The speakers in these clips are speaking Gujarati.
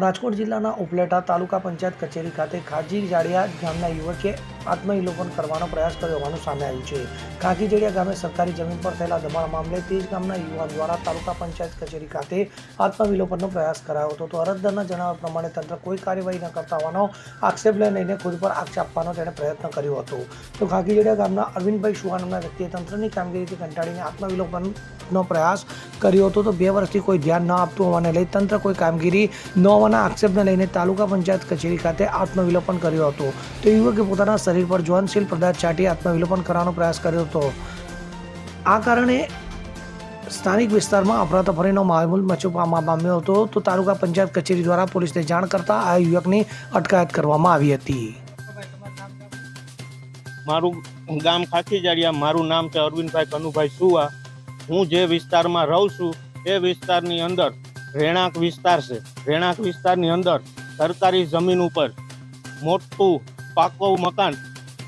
રાજકોટ જિલ્લાના ઉપલેટા તાલુકા પંચાયત કચેરી ખાતે ખાજી જાડિયા ગામના યુવકે આત્મવિલોપન કરવાનો પ્રયાસ કર્યો હોવાનું સામે આવ્યું છે. કાંકીજડિયા ગામે સરકારી જમીન પર થયેલા દબાણ મામલે તે ગામના યુવાન દ્વારા તાલુકા પંચાયત કચેરી ખાતે આત્મવિલોપનનો પ્રયાસ કરાયો હતો. તો અરજદારના જણાવ્યા પ્રમાણે તંત્ર કોઈ કાર્યવાહી ન કરતા હોવાનો આક્ષેપ લઈને ખુદ પર આક્ષેપ આપવાનો તેણે પ્રયત્ન કર્યો હતો. તો કાંકીજડિયા ગામના અરવિંદભાઈ સુવા નામના વ્યક્તિએ તંત્રની કામગીરીથી કંટાળીને આત્મવિલોપનનો પ્રયાસ કર્યો હતો. તો બે વર્ષથી કોઈ ધ્યાન ન આપતું હોવાને લઈ તંત્ર કોઈ કામગીરી ન હોવાના આક્ષેપને લઈને તાલુકા પંચાયત કચેરી ખાતે આત્મવિલોપન કર્યું હતું. તો યુવકે પોતાના શરીર પર જ્વલનશીલ પદાર્થ છાંટી આત્મવિલોપન કરવાનો પ્રયાસ કર્યો હતો. આ કારણે સ્થાનિક વિસ્તારમાં અફરાતફરીનો માહોલ મચુપામાં પામ્યો હતો. તો તાલુકા પંચાયત કચેરી દ્વારા પોલીસને જાણ કરતા આ યુવકની અટકાયત કરવામાં આવી હતી. મારું ગામ ખાખીજાડિયા મારું નામ છે અરવિંદભાઈ કનુભાઈ સુવા. હું જે વિસ્તારમાં રહું છું, એ વિસ્તારની અંદર રહેણાંક વિસ્તાર છે. રહેણાંક વિસ્તારની અંદર સરકારી જમીન ઉપર મોટું પાકવું મકાન,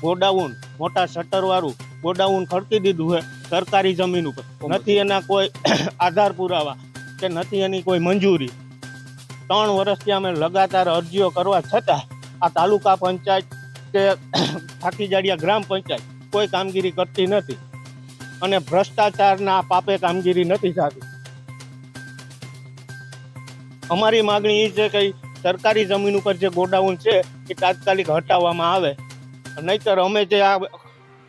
ગોડાઉન, મોટા શટરવાળું ગોડાઉન ખડકી દીધું છે સરકારી જમીન ઉપર. નથી એના કોઈ આધાર પુરાવા કે નથી એની કોઈ મંજૂરી. ત્રણ વર્ષથી અમે લગાતાર અરજીઓ કરવા છતાં આ તાલુકા પંચાયત કે થાકીજાડિયા ગ્રામ પંચાયત કોઈ કામગીરી કરતી નથી અને ભ્રષ્ટાચારના પાપે કામગીરી નથી થતી. અમારી માગણી એ છે કે સરકારી જમીન ઉપર જે ગોડાઉન છે, એ તાત્કાલિક હટાવવામાં આવે. નહીતર અમે જે આ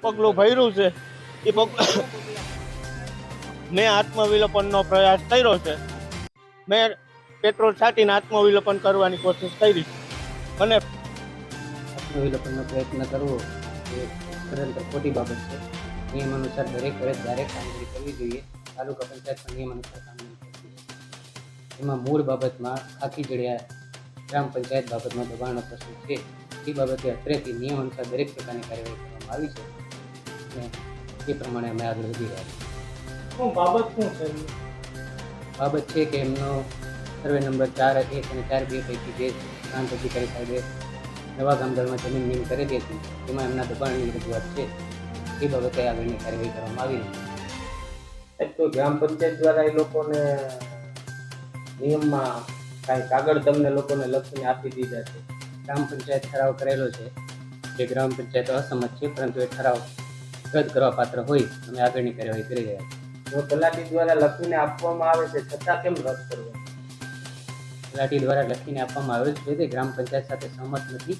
પગલું ભર્યું છે, એ પગ મેં આત્મવિલોપનનો પ્રયાસ કર્યો છે. મેં પેટ્રોલ છાંટીને આત્મવિલોપન કરવાની કોશિશ કરી અને આત્મવિલોપનનો પ્રયત્ન કરવો એ ખરેખર ખોટી બાબત છે. નિયમ અનુસાર દરેક અરજદારે કામગીરી કરવી જોઈએ. તાલુકા પંચાયત નિયમ અનુસાર કામગીરી એમાં મૂળ બાબતમાં ખાકી જડિયા ગ્રામ પંચાયત બાબતમાં દબાણનો પ્રશ્ન છે. એ બાબતે અત્રેથી નિયમ અનુસાર દરેક પ્રકારની કાર્યવાહી કરવામાં આવી છે અને એ પ્રમાણે અમે આગળ વધી રહ્યા છીએ. બાબત શું છે? બાબત છે કે એમનો સર્વે નંબર ચાર એક અને ચાર બે પૈકી જે પ્રાંત અધિકારી સાહેબે નવા ગામદળમાં જમીન નિયમ કરેલી હતી એમાં એમના દબાણની રજૂઆત છે. એ બાબતે આગળની કાર્યવાહી કરવામાં આવી રહી તો ગ્રામ પંચાયત દ્વારા એ લોકોને નિયમમાં કાંઈ કાગળ તમને લોકોને લખીને આપી દીધા છે. ગ્રામ પંચાયત ઠરાવ કરેલો છે. જે ગ્રામ પંચાયત અસંમત છે, પરંતુ એ ઠરાવ રદ કરવા પાત્ર હોય, અમે આગળની કાર્યવાહી કરી રહ્યા જો તલાટી દ્વારા લખીને આપવામાં આવે છે, છતાં કેમ રદ કરવો? તલાટી દ્વારા લખીને આપવામાં આવે છે તે ગ્રામ પંચાયત સાથે સહમત નથી,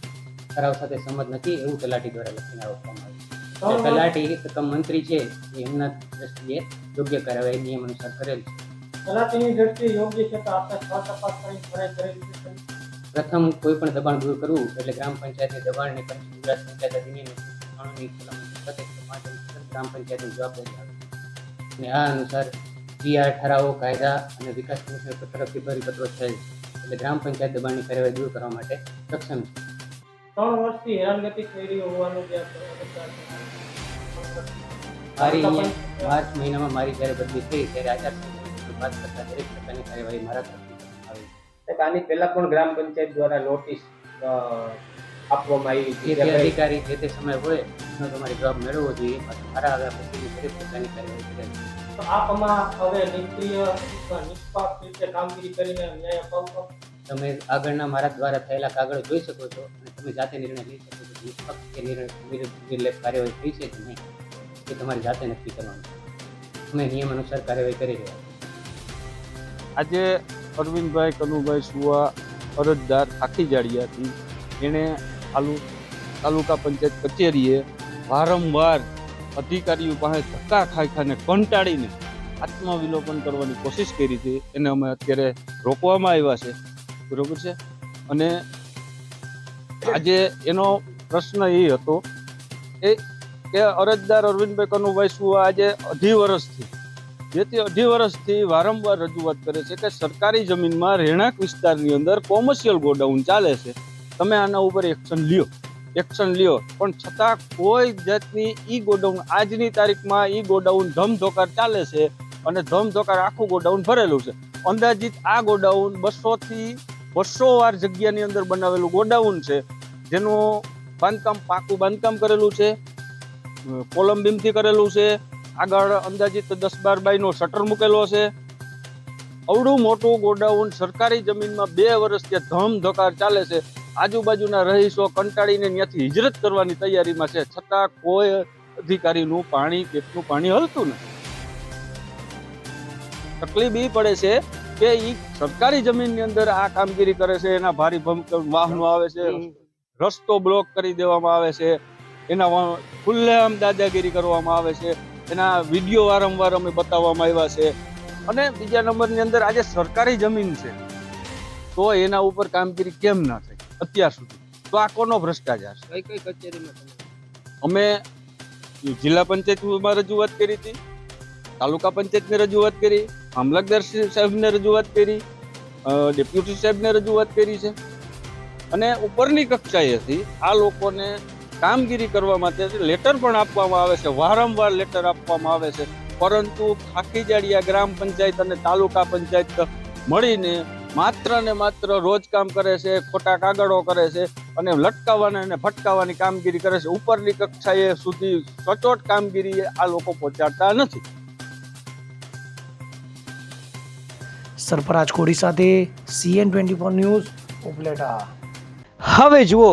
ઠરાવ સાથે સહમત નથી, એવું તલાટી દ્વારા લખીને આપવામાં આવે છે. તલાટી તથા મંત્રી છે એમના દ્રષ્ટિએ યોગ્ય કાર્યવાહી નિયમ અનુસાર કરેલ છે. તલાટીની દ્રષ્ટિએ યોગ્ય છે તો આપણે સ્વ તપાસ કરીને ફરજ કરી. પ્રથમ કોઈ પણ દબાણ દૂર કરવું એટલે ગ્રામ પંચાયતની દબાણને પંચ ગુજરાત પંચાયત અધિનિયમની ગ્રામ પંચાયતની જવાબદારી આવે અને આ અનુસાર જીઆર ઠરાવો કાયદા અને વિકાસ કમિશનર તરફથી પરિપત્રો થયેલ છે. એટલે ગ્રામ પંચાયત દબાણની કાર્યવાહી દૂર કરવા માટે સક્ષમ છે. ત્રણ વર્ષથી હેરાનગતિ થઈ રહી હોવાનું જે મારી માર્ચ મહિનામાં મારી જ્યારે બદલી થઈ ત્યારે આચારસંહિતા બાદ કરતા દરેક પ્રકારની કાર્યવાહી મારા તરફથી આવી. સાહેબ, આની પહેલા પણ ગ્રામ પંચાયત દ્વારા નોટિસ આપવામાં આવી જે અધિકારી જે તે સમય હોય એનો તમારે જવાબ મેળવવો જોઈએ. પાછું મારા આવ્યા પછીની દરેક પ્રકારની કાર્યવાહી કરેલ છે. તો આમાં હવે નિષ્ક્રિય નિષ્પાક્ષ રીતે કામગીરી કરીને ન્યાય અપાવશો તમે આગળના મારા દ્વારા થયેલા કાગળ જોઈ શકો છો અને તમે જાતે નિર્ણય લઈ શકો છો નિષ્પક્ષ કે નિર્ણય નિર- કાર્યવાહી થઈ છે કે નહીં એ તમારી જાતે નક્કી કરવાનું છે. અમે નિયમ અનુસાર કાર્યવાહી કરી રહ્યા છીએ. આજે અરવિંદભાઈ કનુભાઈ સુવા અરજદાર આખી જાડિયાથી એણે આલુ તાલુકા પંચાયત કચેરીએ વારંવાર અધિકારીઓ પાસે ધક્કા ખાઈ ખાને કંટાળીને આત્મવિલોપન કરવાની કોશિશ કરી હતી એને અમે અત્યારે રોકવામાં આવ્યા છે. બરોબર છે? અને આજે એનો પ્રશ્ન એ હતો એ કે અરજદાર અરવિંદભાઈ કનુભાઈ સુવા આજે અઢી વર્ષથી જેથી અઢી વર્ષથી વારંવાર રજૂઆત કરે છે કે સરકારી જમીનમાં રહેણાંક વિસ્તારની અંદર કોમર્શિયલ ગોડાઉન ચાલે છે. તમે આના ઉપર એક્શન લ્યો. એક્શન લ્યો. પણ છતાં કોઈ જાતની ઈ ગોડાઉન આજની તારીખમાં ઈ ગોડાઉન ધમધોકાર ચાલે છે અને ધમધોકાર આખું ગોડાઉન ભરેલું છે. અંદાજિત આ ગોડાઉન બસોથી બસો વાર જગ્યાની અંદર બનાવેલું ગોડાઉન છે. જેનું બાંધકામ પાકું બાંધકામ કરેલું છે. કોલમ બીમથી કરેલું છે. આગળ અંદાજિત દસ બાર બાયનો શટર મૂકેલો છે અવડું મોટું ગોડાઉન સરકારી જમીનમાં બે વર્ષથી ધમ ધકાર ચાલે છે. આજુબાજુના રહીશો કંટાળીને ત્યાંથી હિજરત કરવાની તૈયારીમાં છે. છતાં કોઈ અધિકારીનું પાણી પેટનું પાણી હલતું નથી. તકલીફ એ પડે છે કે ઈ સરકારી જમીનની અંદર આ કામગીરી કરે છે. એના ભારી વાહનો આવે છે. રસ્તો બ્લોક કરી દેવામાં આવે છે. એના ખુલ્લેઆમ દાદાગીરી કરવામાં આવે છે. એના વીડિયો વારંવાર અમે બતાવવામાં આવ્યા છે. અને બીજા નંબરની અંદર આજે સરકારી જમીન છે. તો એના ઉપર કામગીરી કેમ ના થઈ અત્યાર સુધી. તો આ કોનો ભ્રષ્ટાચાર છે? કઈ કઈ કચેરીમાં અમે જિલ્લા પંચાયતમાં રજૂઆત કરી હતી. તાલુકા પંચાયતને રજૂઆત કરી. મામલતદાર સાહેબને રજૂઆત કરી. ડેપ્યુટી સાહેબને રજૂઆત કરી છે. અને ઉપરની કક્ષાએથી આ લોકોને કામગીરી કરવા માટે લેટર પણ આપવામાં આવે છે વારંવાર લેટર આપવામાં આવે છે. પરંતુ ખાખીજાડિયા ગ્રામ પંચાયત અને તાલુકા પંચાયત મળીને માત્ર ને માત્ર રોજ કામ કરે છે ખોટા કાગળો કરે છે અને લટકાવવાની અને ફટકાવવાની કામગીરી કરે છે. ઉપરની કક્ષાએ સુધી સચોટ કામગીરી આ લોકો પહોંચાડતા નથી. સરફરાજ કોડી સાથે CN twenty four news Upleta. હવે જુઓ